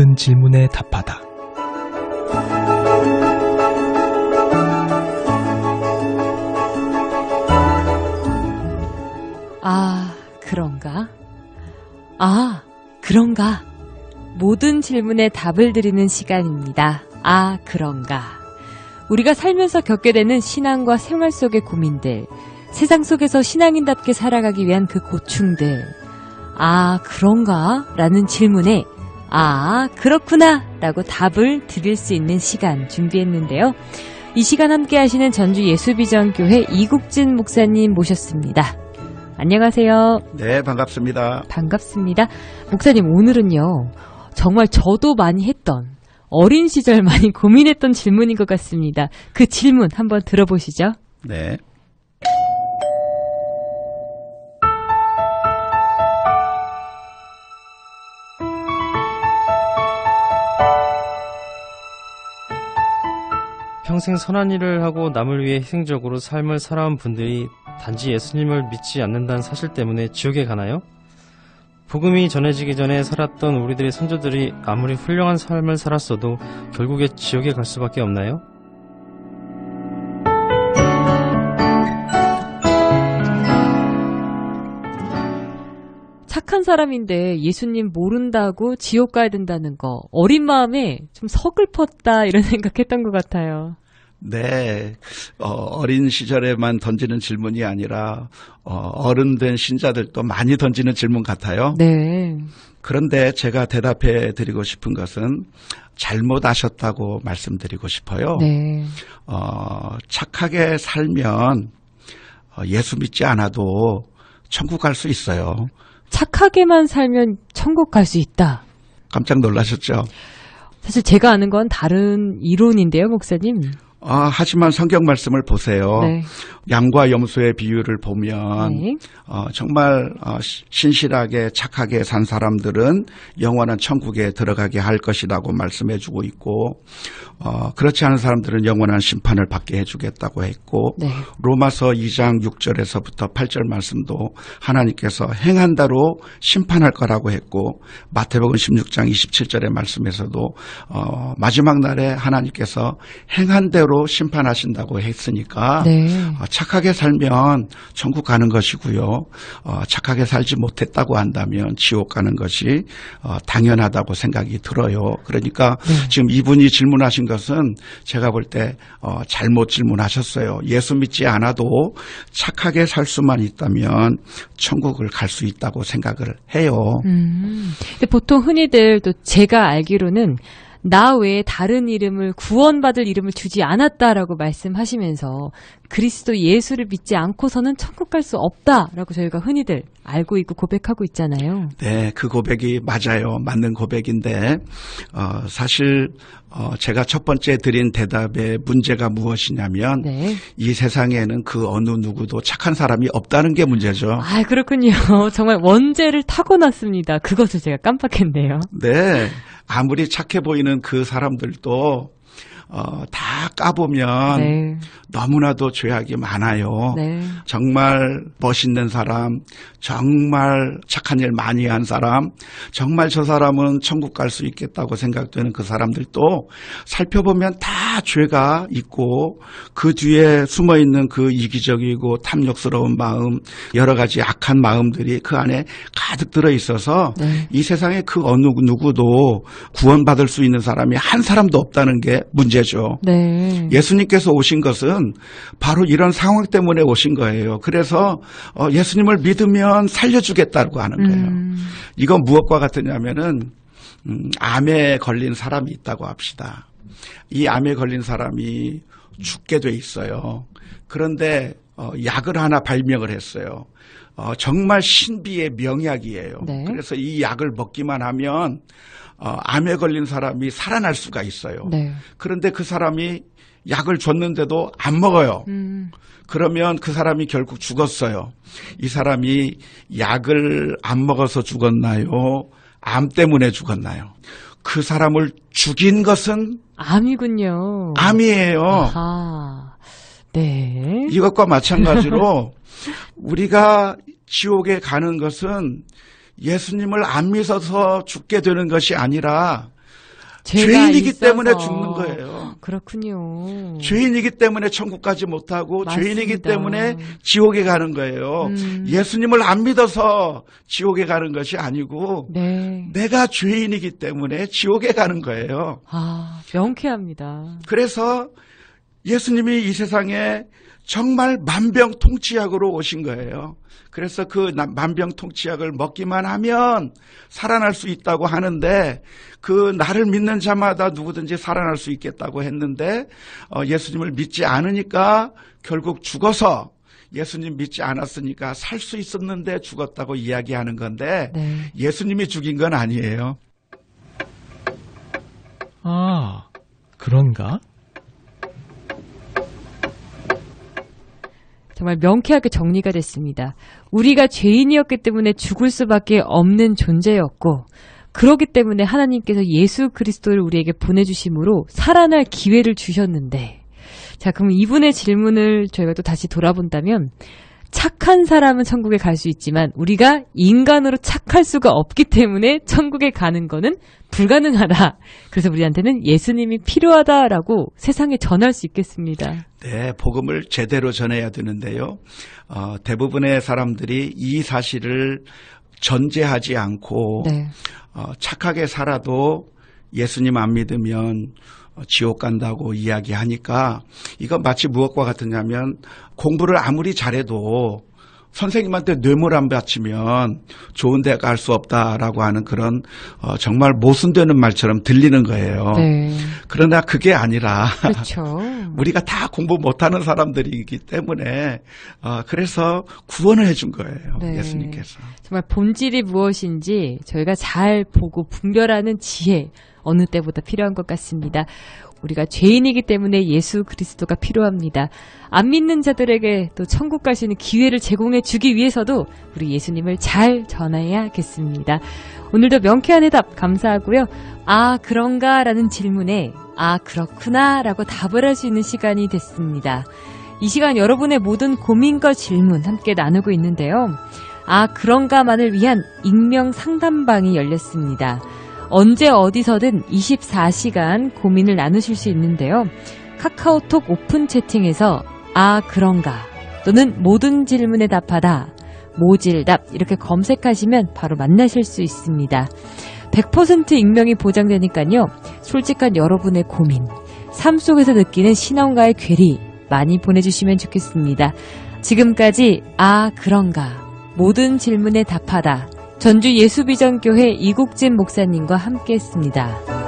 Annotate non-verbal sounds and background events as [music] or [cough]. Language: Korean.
모든 질문에 답하다. 아, 그런가? 아, 그런가? 모든 질문에 답을 드리는 시간입니다. 아, 그런가? 우리가 살면서 겪게 되는 신앙과 생활 속의 고민들, 세상 속에서 신앙인답게 살아가기 위한 그 고충들, 아, 그런가? 라는 질문에 아, 그렇구나! 라고 답을 드릴 수 있는 시간 준비했는데요. 이 시간 함께 하시는 전주 예수비전교회 이국진 목사님 모셨습니다. 안녕하세요. 네, 반갑습니다. 반갑습니다. 목사님, 오늘은요, 정말 저도 많이 했던, 어린 시절 많이 고민했던 질문인 것 같습니다. 그 질문 한번 들어보시죠. 네. 평생 선한 일을 하고 남을 위해 희생적으로 삶을 살아온 분들이 단지 예수님을 믿지 않는다는 사실 때문에 지옥에 가나요? 복음이 전해지기 전에 살았던 우리들의 선조들이 아무리 훌륭한 삶을 살았어도 결국에 지옥에 갈 수밖에 없나요? 착한 사람인데 예수님 모른다고 지옥 가야 된다는 거, 어린 마음에 좀 서글펐다, 이런 [laughs] 생각했던 것 같아요. 네. 어, 린 시절에만 던지는 질문이 아니라 어, 른된 신자들도 많이 던지는 질문 같아요. 네. 그런데 제가 대답해 드리고 싶은 것은 잘못하셨다고 말씀드리고 싶어요. 네. 어, 착하게 살면 어, 예수 믿지 않아도 천국 갈 수 있어요. 착하게만 살면 천국 갈 수 있다. 깜짝 놀라셨죠? 사실 제가 아는 건 다른 이론인데요, 목사님. 아, 하지만 성경 말씀을 보세요. 네. 양과 염소의 비유를 보면 네. 어, 정말 어, 시- 신실하게 착하게 산 사람들은 영원한 천국에 들어가게 할 것이라고 말씀해주고 있고 어, 그렇지 않은 사람들은 영원한 심판을 받게 해주겠다고 했고 네. 로마서 2장 6절에서부터 8절 말씀도 하나님께서 행한 대로 심판할 거라고 했고 마태복음 16장 27절의 말씀에서도 어, 마지막 날에 하나님께서 행한 대로 심판하신다고 했으니까 네. 어, 착하게 살면 천국 가는 것이고요. 어, 착하게 살지 못했다고 한다면 지옥 가는 것이 어, 당연하다고 생각이 들어요. 그러니까 네. 지금 이분이 질문하신 것은 제가 볼때 어, 잘못 질문하셨어요. 예수 믿지 않아도 착하게 살 수만 있다면 천국을 갈 수 있다고 생각을 해요. 음. 근데 보통 흔히들 또 제가 알기로는 나 외에 다른 이름을 구원받을 이름을 주지 않았다라고 말씀하시면서 그리스도 예수를 믿지 않고서는 천국 갈 수 없다라고 저희가 흔히들 알고 있고 고백하고 있잖아요. 네, 그 고백이 맞아요. 맞는 고백인데, 어, 사실, 어, 제가 첫 번째 드린 대답의 문제가 무엇이냐면, 네. 이 세상에는 그 어느 누구도 착한 사람이 없다는 게 문제죠. 아, 그렇군요. [laughs] 정말 원죄를 타고났습니다. 그것을 제가 깜빡했네요. 네. 아무리 착해 보이는 그 사람들도, 어, 다 까보면 네. 너무나도 죄악이 많아요. 네. 정말 멋있는 사람, 정말 착한 일 많이 한 사람, 정말 저 사람은 천국 갈 수 있겠다고 생각되는 그 사람들도 살펴보면 다 죄가 있고 그 뒤에 숨어 있는 그 이기적이고 탐욕스러운 마음, 여러 가지 악한 마음들이 그 안에 가득 들어 있어서 네. 이 세상에 그 어느 누구도 구원받을 수 있는 사람이 한 사람도 없다는 게 문제 죠. 네. 예수님께서 오신 것은 바로 이런 상황 때문에 오신 거예요. 그래서 어, 예수님을 믿으면 살려주겠다고 하는 거예요. 음, 이건 무엇과 같으냐면은 음, 암에 걸린 사람이 있다고 합시다. 이 암에 걸린 사람이 죽게 돼 있어요. 그런데 어, 약을 하나 발명을 했어요. 어, 정말 신비의 명약이에요. 네. 그래서 이 약을 먹기만 하면 어, 암에 걸린 사람이 살아날 수가 있어요. 네. 그런데 그 사람이 약을 줬는데도 안 먹어요. 음, 그러면 그 사람이 결국 죽었어요. 이 사람이 약을 안 먹어서 죽었나요? 암 때문에 죽었나요? 그 사람을 죽인 것은 암이군요. 암이에요. 아하. 네. 이것과 마찬가지로 우리가 지옥에 가는 것은 예수님을 안 믿어서 죽게 되는 것이 아니라 죄인이기 있어서. 때문에 죽는 거예요. 그렇군요. 죄인이기 때문에 천국 가지 못하고 맞습니다. 죄인이기 때문에 지옥에 가는 거예요. 음. 예수님을 안 믿어서 지옥에 가는 것이 아니고 네. 내가 죄인이기 때문에 지옥에 가는 거예요. 아, 명쾌합니다. 그래서 예수님이 이 세상에 정말 만병통치약으로 오신 거예요. 그래서 그 나- 만병통치약을 먹기만 하면 살아날 수 있다고 하는데 그 나를 믿는 자마다 누구든지 살아날 수 있겠다고 했는데 어, 예수님을 믿지 않으니까 결국 죽어서 예수님 믿지 않았으니까 살 수 있었는데 죽었다고 이야기하는 건데 네. 예수님이 죽인 건 아니에요. 아, 그런가? 정말 명쾌하게 정리가 됐습니다. 우리가 죄인이었기 때문에 죽을 수밖에 없는 존재였고, 그렇기 때문에 하나님께서 예수 그리스도를 우리에게 보내주심으로 살아날 기회를 주셨는데, 자, 그럼 이분의 질문을 저희가 또 다시 돌아본다면, 착한 사람은 천국에 갈 수 있지만, 우리가 인간으로 착할 수가 없기 때문에 천국에 가는 거는 불가능하다. 그래서 우리한테는 예수님이 필요하다라고 세상에 전할 수 있겠습니다. 네, 복음을 제대로 전해야 되는데요. 어, 대부분의 사람들이 이 사실을 전제하지 않고 네. 어, 착하게 살아도 예수님 안 믿으면 어, 지옥 간다고 이야기하니까 이건 마치 무엇과 같으냐면 공부를 아무리 잘해도 선생님한테 뇌물 안 바치면 좋은 데 갈 수 없다라고 하는 그런 어, 정말 모순되는 말처럼 들리는 거예요. 네. 그러나 그게 아니라 그렇죠. [laughs] 우리가 다 공부 못하는 사람들이기 때문에 어, 그래서 구원을 해준 거예요 네. 예수님께서. 정말 본질이 무엇인지 저희가 잘 보고 분별하는 지혜 어느 때보다 필요한 것 같습니다. 우리가 죄인이기 때문에 예수 그리스도가 필요합니다. 안 믿는 자들에게 또 천국 갈 수 있는 기회를 제공해 주기 위해서도 우리 예수님을 잘 전해야겠습니다. 오늘도 명쾌한 해답 감사하고요. 아, 그런가? 라는 질문에 아, 그렇구나. 라고 답을 할 수 있는 시간이 됐습니다. 이 시간 여러분의 모든 고민과 질문 함께 나누고 있는데요. 아, 그런가만을 위한 익명 상담방이 열렸습니다. 언제 어디서든 24시간 고민을 나누실 수 있는데요. 카카오톡 오픈 채팅에서 아, 그런가 또는 모든 질문에 답하다 모질답 이렇게 검색하시면 바로 만나실 수 있습니다. 100% 익명이 보장되니까요. 솔직한 여러분의 고민, 삶 속에서 느끼는 신앙과의 괴리 많이 보내주시면 좋겠습니다. 지금까지 아 그런가 모든 질문에 답하다 전주 예수비전교회 이국진 목사님과 함께했습니다.